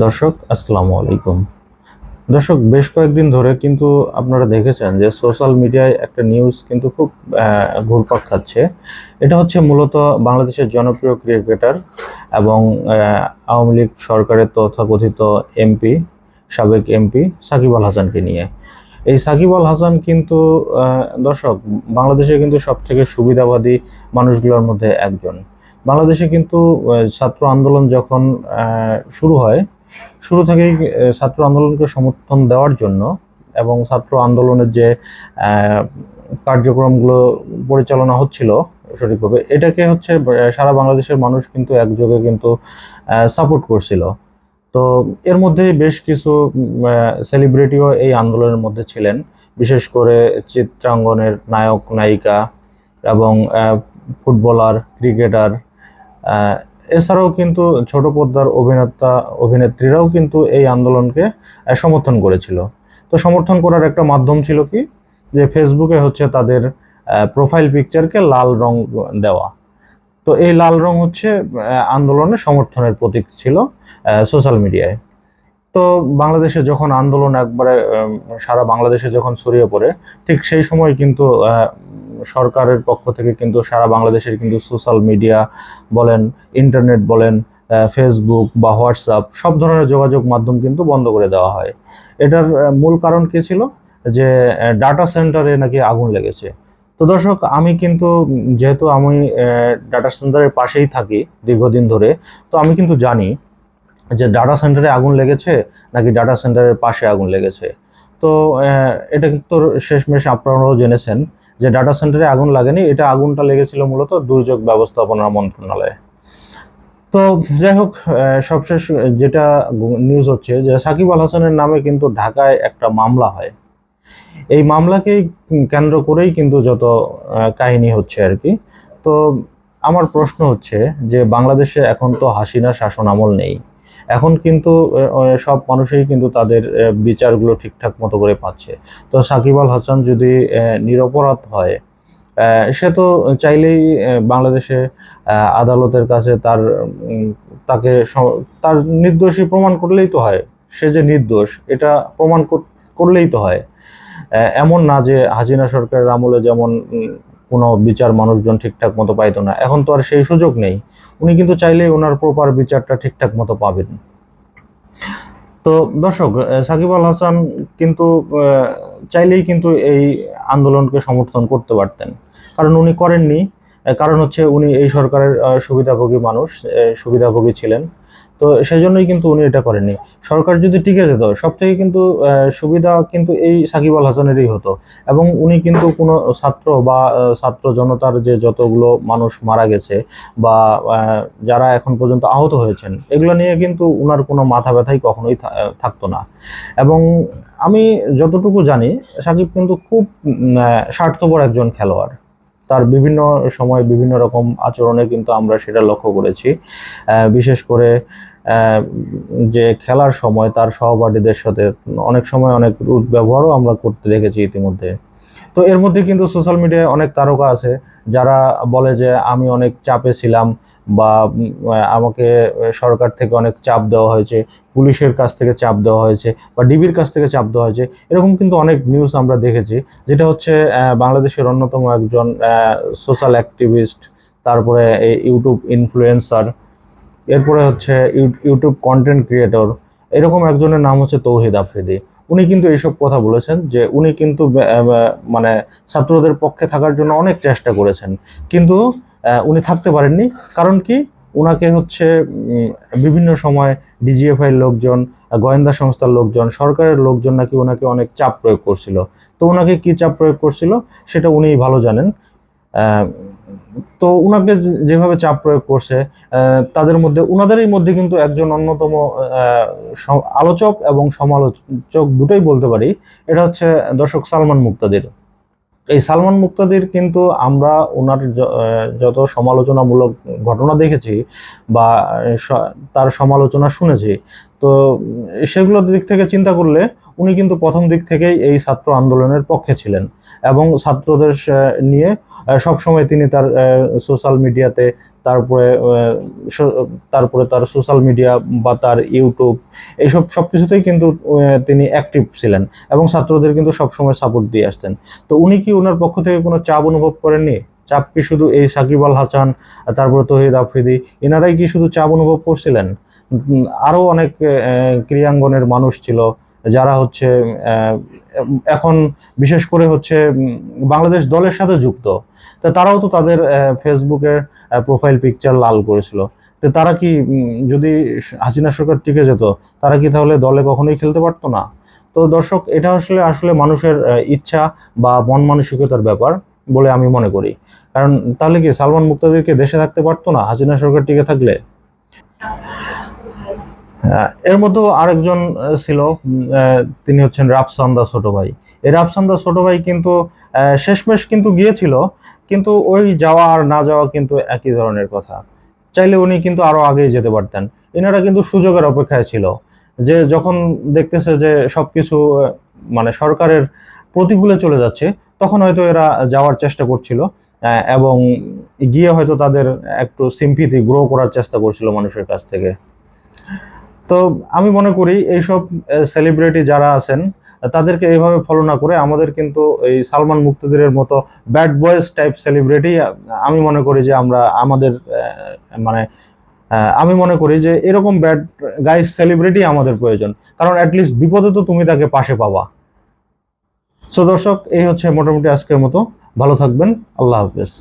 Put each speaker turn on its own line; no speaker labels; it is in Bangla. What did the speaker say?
দর্শক, আসসালামু আলাইকুম। দর্শক, বেশ কয়েকদিন ধরে কিন্তু আপনারা দেখেছেন যে সোশ্যাল মিডিয়ায় একটা নিউজ কিন্তু খুব ঘুরপাক খাচ্ছে। এটা হচ্ছে মূলত বাংলাদেশের জনপ্রিয় ক্রিকেটার এবং আওয়ামী লীগ সরকারের তথাকথিত এমপি, সাবেক এমপি সাকিব আল হাসানকে নিয়ে। এই সাকিব আল হাসান কিন্তু দর্শক, বাংলাদেশে কিন্তু সব থেকে সুবিধাবাদী মানুষগুলোর মধ্যে একজন। বাংলাদেশে কিন্তু ছাত্র আন্দোলন যখন শুরু হয় শুরু থেকেই ছাত্র আন্দোলনকে সমর্থন দেওয়ার জন্য এবং ছাত্র আন্দোলনের যে কার্যক্রমগুলো পরিচালনা হচ্ছিল সঠিকভাবে, এটাকে হচ্ছে সারা বাংলাদেশের মানুষ কিন্তু একযোগে কিন্তু সাপোর্ট করছিল। তো এর মধ্যে বেশ কিছু সেলিব্রিটিও এই আন্দোলনের মধ্যে ছিলেন, বিশেষ করে চিত্রাঙ্গনের নায়ক, নায়িকা এবং ফুটবলার, ক্রিকেটার এছাড়াও কিন্তু ছোট পর্দার অভিনেতা, অভিনেত্রীরাও কিন্তু এই আন্দোলনকে সমর্থন করেছিল। তো সমর্থন করার একটা মাধ্যম ছিল কি? যে ফেসবুকে হচ্ছে তাদের প্রোফাইল পিকচারকে লাল রং দেওয়া। তো এই লাল রং হচ্ছে আন্দোলনের সমর্থনের প্রতীক ছিল সোশ্যাল মিডিয়ায় তো বাংলাদেশে যখন আন্দোলন একবারে সারা বাংলাদেশে যখন ছড়িয়ে পড়ে, ঠিক সেই সময় কিন্তু সরকারের পক্ষ থেকে কিন্তু সারা বাংলাদেশের কিন্তু সোশ্যাল মিডিয়া বলেন, ইন্টারনেট বলেন ফেসবুক বা হোয়াটসঅ্যাপ সব ধরনের যোগাযোগ মাধ্যম কিন্তু বন্ধ করে দেওয়া হয়। এটার মূল কারণ কী ছিল? যে ডাটা সেন্টারে নাকি আগুন লেগেছে। তো দর্শক, আমি কিন্তু, যেহেতু আমি ডাটা সেন্টারের পাশেই থাকি দীর্ঘদিন ধরে, তো আমি কিন্তু জানি যে ডাটা সেন্টারে আগুন লেগেছে নাকি ডাটা সেন্টারের পাশে আগুন লেগেছে। তো এটা কিন্তু শেষমেশ আপনারাও জেনেছেন যে ডাটা সেন্টারে আগুন লাগেনি। এটা আগুনটা লেগেছিল মূলত দুর্যোগ ব্যবস্থাপনা মন্ত্রণালয়ে। তো যাই হোক সবশেষ যেটা নিউজ হচ্ছে যে সাকিব আল হাসানের নামে কিন্তু ঢাকায় একটা মামলা হয়। এই মামলাকেই কেন্দ্র করেই কিন্তু যত কাহিনী হচ্ছে আর কি। তো আমার প্রশ্ন হচ্ছে যে বাংলাদেশে এখন তো হাসিনা শাসন আমল নেই। এখন কিন্তু সব মানুষই কিন্তু তাদের বিচারগুলো ঠিকঠাক মতো করে পাচ্ছে। তো সাকিব আল হাসান যদি নিরপরাধ হয় সে তো চাইলেই বাংলাদেশে আদালতের কাছে তার তাকে তার নির্দোষী প্রমাণ করলেই তো হয়। সে যে নির্দোষ, এটা প্রমাণ করলেই তো হয়। এমন না যে হাজিনা সরকারের আমলে যেমন কোনো বিচার মানুষজন ঠিকঠাক মতো পাইতো না। এখন তো আর সেই সুযোগ নেই। উনি কিন্তু চাইলেই ওনার প্রপার বিচারটা ঠিকঠাক মতো পাবেন। তো দর্শক সাকিব আল হাসান কিন্তু চাইলেই কিন্তু এই আন্দোলনকে সমর্থন করতে পারতেন। কারণ উনি করেননি। কারণ হচ্ছে উনি এই সরকারের সুবিধাভোগী মানুষ সুবিধাভোগী ছিলেন। তো সেই জন্যই কিন্তু উনি এটা করেননি। সরকার যদি টিকে যেত সব থেকে কিন্তু সুবিধা কিন্তু এই সাকিব আল হাসানেরই হতো। এবং উনি কিন্তু কোনো ছাত্র বা ছাত্র জনতার যে যতগুলো মানুষ মারা গেছে বা যারা এখন পর্যন্ত আহত হয়েছেন, এগুলো নিয়ে কিন্তু উনার কোনো মাথা ব্যথাই কখনোই থাকতো না। এবং আমি যতটুকু জানি, সাকিব কিন্তু খুব স্বার্থপর একজন খেলোয়াড়। তার বিভিন্ন সময় বিভিন্ন রকম আচরণে কিন্তু আমরা সেটা লক্ষ্য করেছি। বিশেষ করে যে খেলার সময় তার সহপাঠীদের সাথে অনেক সময় অনেক রুট ব্যবহারও আমরা করতে দেখেছি ইতিমধ্যে। তো এর মধ্যে কিন্তু সোশ্যাল মিডিয়ায় অনেক তারকা আছে যারা বলে যে আমি অনেক চাপে ছিলাম বা আমাকে সরকার থেকে অনেক চাপ দেওয়া হয়েছে, পুলিশের কাছ থেকে চাপ দেওয়া হয়েছে বা ডিবির কাছ থেকে চাপ দেওয়া হয়েছে, এরকম কিন্তু অনেক নিউজ আমরা দেখেছি। যেটা হচ্ছে বাংলাদেশের অন্যতম একজন সোশ্যাল অ্যাক্টিভিস্ট তারপরে ইউটিউব ইনফ্লুয়েন্সার এরপরে হচ্ছে ইউ- ইউটিউব কন্টেন্ট ক্রিয়েটর এরকম একজনের নাম হচ্ছে তৌহিদ আফ্রিদি। উনি কিন্তু এইসব কথা বলেছেন যে উনি কিন্তু মানে ছাত্রদের পক্ষে থাকার জন্য অনেক চেষ্টা করেছেন। কিন্তু উনি থাকতে পারেননি। কারণ কি? ওনাকে হচ্ছে বিভিন্ন সময় ডিজিএফআই লোকজন, গোয়েন্দা সংস্থার লোকজন, সরকারের লোকজন নাকি ওনাকে অনেক চাপ প্রয়োগ করছিল। তো ওনাকে কি চাপ প্রয়োগ করছিল? সেটা উনিই ভালো জানেন। তো উনাকে যেভাবে চাপ প্রয়োগ করছে তাদের মধ্যে, উনাদেরই মধ্যে কিন্তু একজন অন্যতম আলোচক এবং সমালোচক দুটোই বলতে পারি। এটা হচ্ছে দর্শক সালমান মুক্তাদির। এই সালমান মুক্তাদির কিন্তু আমরা ওনার যত সমালোচনামূলক ঘটনা দেখেছি বা তার সমালোচনা শুনেছি তো উম, সেগুলোর দিক থেকে চিন্তা করলে উনি কিন্তু প্রথম দিক থেকেই এই ছাত্র আন্দোলনের পক্ষে ছিলেন এবং ছাত্রদের নিয়ে সব সময় তিনি তার সোশ্যাল মিডিয়াতে তারপরে তারপরে তার সোশ্যাল মিডিয়া বা তার ইউটিউব এইসব সব কিছুতেই কিন্তু তিনি অ্যাক্টিভ ছিলেন এবং ছাত্রদের কিন্তু সবসময় সাপোর্ট দিয়ে আসতেন। তো উনি কি ওনার পক্ষ থেকে কোনো চাপ অনুভব করেননি? চাপ কি শুধু এই সাকিব আল হাসান তারপরে তহিদ আফ্রিদি এনারাই কি শুধু চাপ অনুভব করছিলেন? উম, আরও অনেক ক্রিয়াঙ্গনের মানুষ ছিল যারা হচ্ছে এখন বিশেষ করে হচ্ছে বাংলাদেশ দলের সাথে যুক্ত। তো তারাও তো তাদের ফেসবুকের প্রোফাইল পিকচার লাল করেছিল। তো তারা কি যদি হাসিনা সরকার টিকে যেত তারা কি তাহলে দলে কখনোই খেলতে পারতো না? তো দর্শক এটা আসলে আসলে মানুষের ইচ্ছা বা মন মানসিকতার ব্যাপার বলে আমি মনে করি। কারণ তাহলে কি সালমান মুক্তাদিরকে দেশে থাকতে পারতো না হাসিনা সরকার টিকে থাকলে? এর মধ্যেও আরেকজন ছিল তিনি হচ্ছেন রাফসান্দা ছোট ভাই। এই রাফসান্দা ছোট ভাই কিন্তু শেষমেশ কিন্তু গিয়েছিল কিন্তু ওই যাওয়া আর না যাওয়া কিন্তু একই ধরনের কথা। চাইলে উনি কিন্তু আরও আগেই যেতে পারতেন। এনারা কিন্তু সুযোগের অপেক্ষায় ছিল যে যখন দেখতেছে যে সবকিছু আহ, মানে সরকারের প্রতিকূলে চলে যাচ্ছে তখন হয়তো এরা যাওয়ার চেষ্টা করছিল এবং গিয়ে হয়তো তাদের একটু সিম্পিতি গ্রো করার চেষ্টা করছিল মানুষের কাছ থেকে। তো আমি মনে করি এইসব সেলিব্রিটি যারা আছেন, তাদেরকে এইভাবে ফলো না করে আমাদের কিন্তু এই সালমান মুক্তাদিরের মতো ব্যাড বয়েজ টাইপ সেলিব্রিটি আমি মনে করি যে আমরা আমাদের মানে আমি মনে করি যে এরকম ব্যাড গাইস সেলিব্রিটি আমাদের প্রয়োজন। কারণ অ্যাটলিস্ট বিপদে তো তুমি তাকে পাশে পাবা। সো দর্শক, এই হচ্ছে মোটামুটি আজকের মতো। ভালো থাকবেন। আল্লাহ হাফেজ।